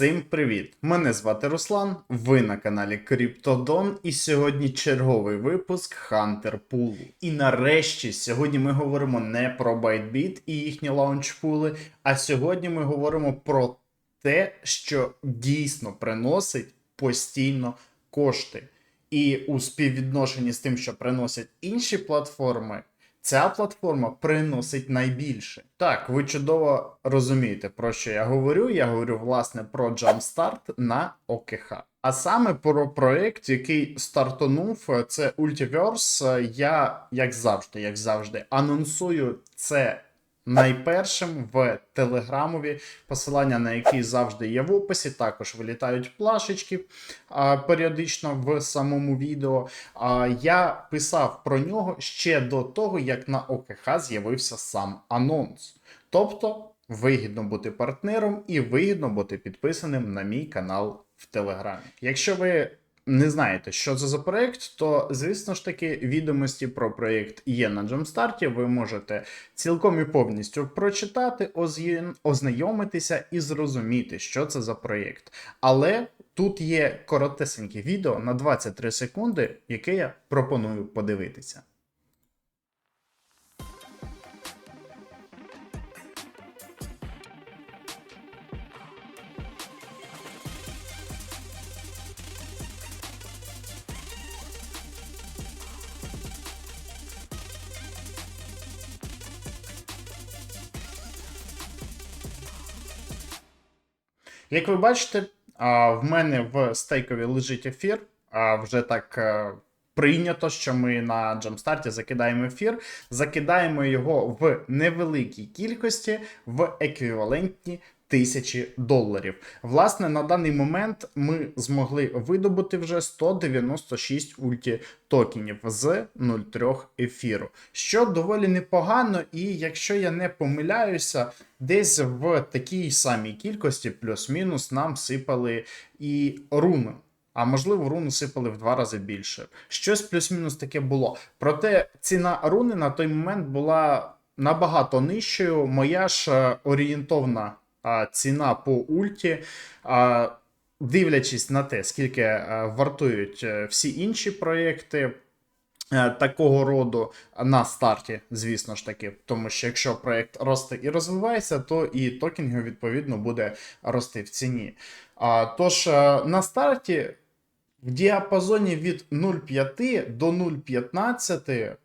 Всім привіт! Мене звати Руслан. Ви на каналі Криптодон, і сьогодні черговий випуск Hunter Pool. І нарешті сьогодні ми говоримо не про ByteBit і їхні лаунчпули, а сьогодні ми говоримо про те, що дійсно приносить постійно кошти. І у співвідношенні з тим, що приносять інші платформи, ця платформа приносить найбільше. Так, ви чудово розумієте, про що я говорю. Я говорю власне про Jumpstart на ОКХ. А саме про проект, який стартонув, це Ultiverse. Я, як завжди, як завжди, анонсую це найпершим в Телеграмові, посилання на який завжди є в описі. Також вилітають плашечки а, періодично в самому відео. А, я писав про нього ще до того, як на ОКХ з'явився сам анонс. Тобто вигідно бути партнером і вигідно бути підписаним на мій канал в Телеграмі. Якщо ви не знаєте, що це за проєкт, то звісно ж таки відомості про проєкт є на Джамстарті. Ви можете цілком і повністю прочитати, ознайомитися і зрозуміти, що це за проєкт. Але тут є коротесеньке відео на 23 секунди, яке я пропоную подивитися. Як ви бачите, в мене в стейкові лежить ефір. А вже так е, прийнято, що ми на Джамстарті закидаємо ефір, закидаємо його в невеликій кількості в еквівалентні тисячі доларів. Власне, на даний момент ми змогли видобути вже 196 ульті токенів з 0,3 ефіру, що доволі непогано, і якщо я не помиляюся, десь в такій самій кількості, плюс-мінус, нам сипали і руни. А можливо, руну сипали в два рази більше. Щось плюс-мінус таке було. Проте ціна руни на той момент була набагато нижчою. Моя ж е, орієнтовна а, ціна по ульті, а, дивлячись на те, скільки е, вартують е, всі інші проєкти. е, Такого роду на старті, звісно ж таки, тому що якщо проект росте і розвивається, то і токінг відповідно буде рости в ціні. Тож на старті в діапазоні від 0,5 до 0,15 е,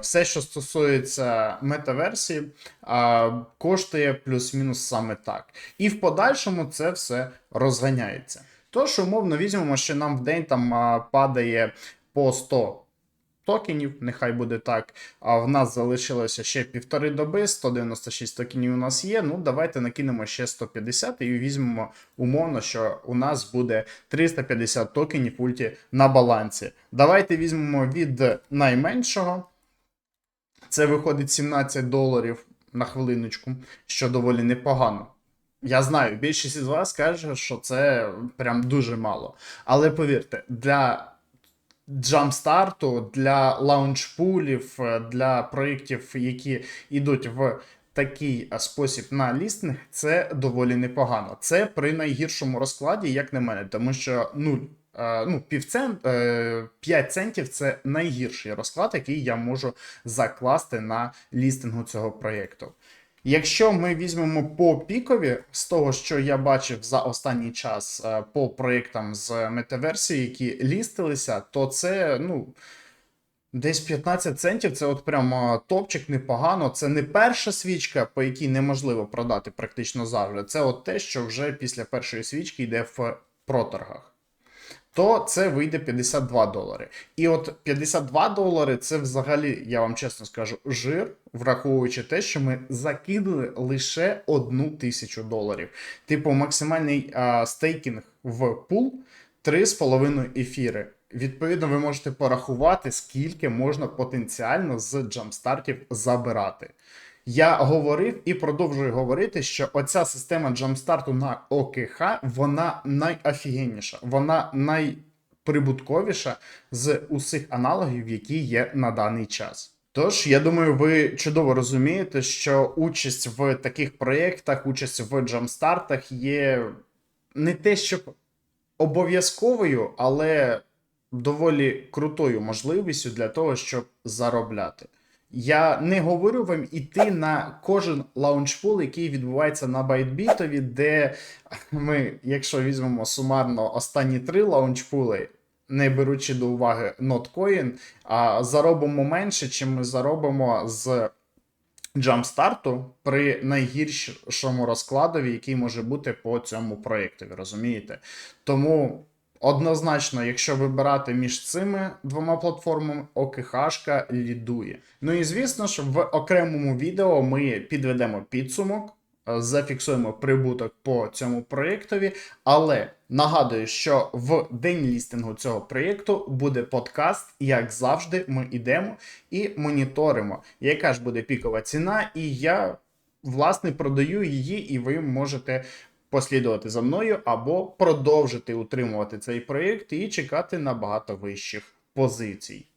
все, що стосується метаверсії, е, коштує плюс-мінус саме так. І в подальшому це все розганяється. Тож, умовно, візьмемо, що нам в день там е, падає по 100 токенів, нехай буде так. А в нас залишилося ще півтори доби, 196 токенів у нас є. Ну, давайте накинемо ще 150 і візьмемо умовно, що у нас буде 350 токенів ульті на балансі. Давайте візьмемо від найменшого. Це виходить 17 доларів на хвилиночку, що доволі непогано. Я знаю, більшість із вас каже, що це прям дуже мало. Але повірте, для джамстарту, для лаунчпулів, е, для проєктів, які йдуть в такий е, спосіб на лістинг, це доволі непогано. Це при найгіршому розкладі, як на мене, тому що ну, е, ну, півцент, е, 5 центів це найгірший розклад, який я можу закласти на лістингу цього проєкту. Якщо ми візьмемо по пікові, з того, що я бачив за останній час е, по проєктам з метаверсії, які лістилися, то це ну. Десь 15 центів це от прямо топчик непогано. Це не перша свічка, по якій неможливо продати практично завжди. Це от те, що вже після першої свічки йде в проторгах. То це вийде 52 долари. І от 52 долари це взагалі, я вам чесно скажу, жир, враховуючи те, що ми закинули лише одну тисячу доларів. Типу, максимальний а, стейкінг в пул 3,5 ефіри. Відповідно, ви можете порахувати, скільки можна потенціально з джамстартів забирати. Я говорив і продовжую говорити, що оця система джамстарту на ОКХ, вона найофігенніша, вона найприбутковіша з усіх аналогів, які є на даний час. Тож, я думаю, ви чудово розумієте, що участь в таких проєктах, участь в джамстартах є не те, щоб обов'язковою, але доволі крутою можливістю для того, щоб заробляти. Я не говорю вам іти на кожен лаунчпул, який відбувається на Байтбітові, де ми, якщо візьмемо сумарно останні три лаунчпули, не беручи до уваги Notcoin, заробимо менше, чим ми заробимо з джамстарту при найгіршому розкладові, який може бути по цьому проєкту, ви розумієте? Тому однозначно, якщо вибирати між цими двома платформами, ОКХшка лідує. Ну і звісно ж, в окремому відео ми підведемо підсумок. е, Зафіксуємо прибуток по цьому проєктові, але нагадую, що в день лістингу цього проєкту буде подкаст, як завжди, ми йдемо і моніторимо, яка ж буде пікова ціна, і я власне продаю її, і ви можете послідувати за мною або продовжити утримувати цей проєкт і чекати набагато вищих позицій.